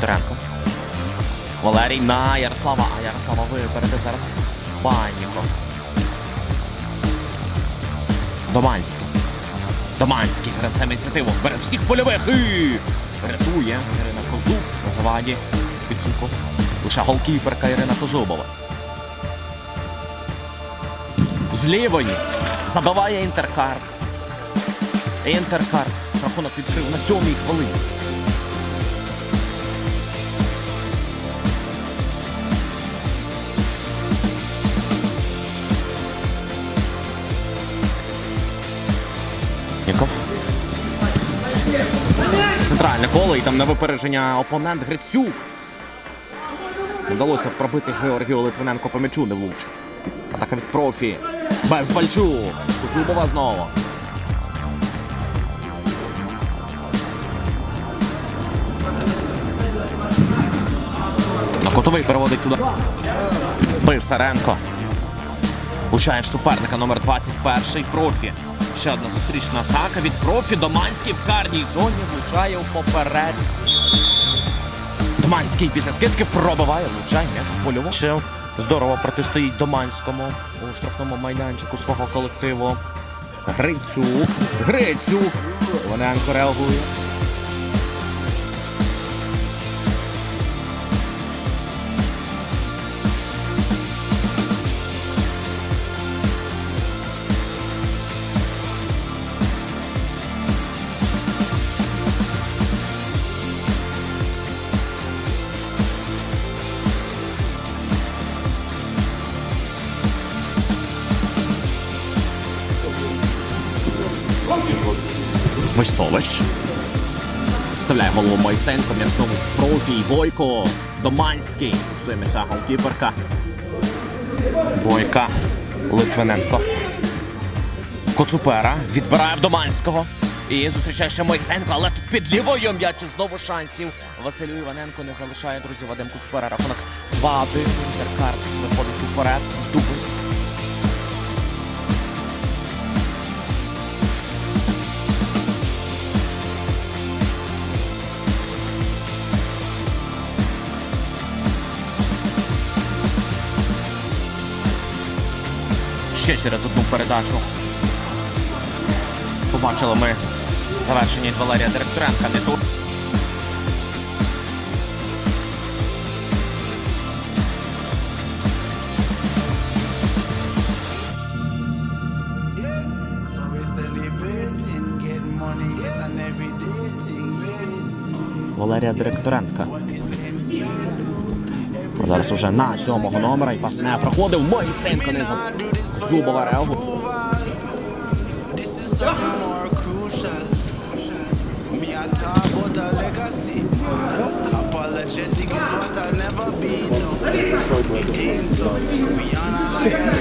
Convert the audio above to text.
Доренко. Валерій на Ярослава. А Ярослава випередив зараз Банніков. Доманський. Доманський грає саме ініціативу. Бере всіх польових. І... Рятує Ірина Козуб на заваді підсумку. Лише голкіперка Ірина Козубова. З лівої забиває Інтеркарс. Інтеркарс. Рахунок відкрив на сьомій хвилині. Ніков. Центральне коло і там на випередження опонент Грицюк. Вдалося пробити Георгію Литвиненко по м'ячу не влучив. Атака від профі. Без Бальчук. Кузубова знову. На котовий переводить туди. Писаренко. Влучає суперника номер 21 профі. Ще одна зустрічна атака від профі. Доманський в карній зоні влучає у. Доманський після скидки пробиває, влучає м'яч у польову. Здорово протистоїть Доманському у штрафному майданчику свого колективу. Грицюк. Грицюк. вони реагує. Войсович. Вставляє голову Мойсенко, м'яч знову профі, Бойко, Доманський. Фіксує м'яча голкіперка. Бойка, Литвиненко. Коцупера відбирає в Доманського. І зустрічає ще Мойсенко, але тут під лівою м'яч знову шансів. Василю Іваненко не залишає, друзі, Вадим Куцупера. Рахунок 2-1. Інтеркарс виходить уперед. Дубль. Ще через одну передачу. Побачили ми завершення від Валерія Директоренка. Не тут. So we Зараз уже на сьомого номера і пас не проходив. Мойсенко низом. Зубова реагу. Apologetic is what I'll never be, no. It ain't so. We on a higher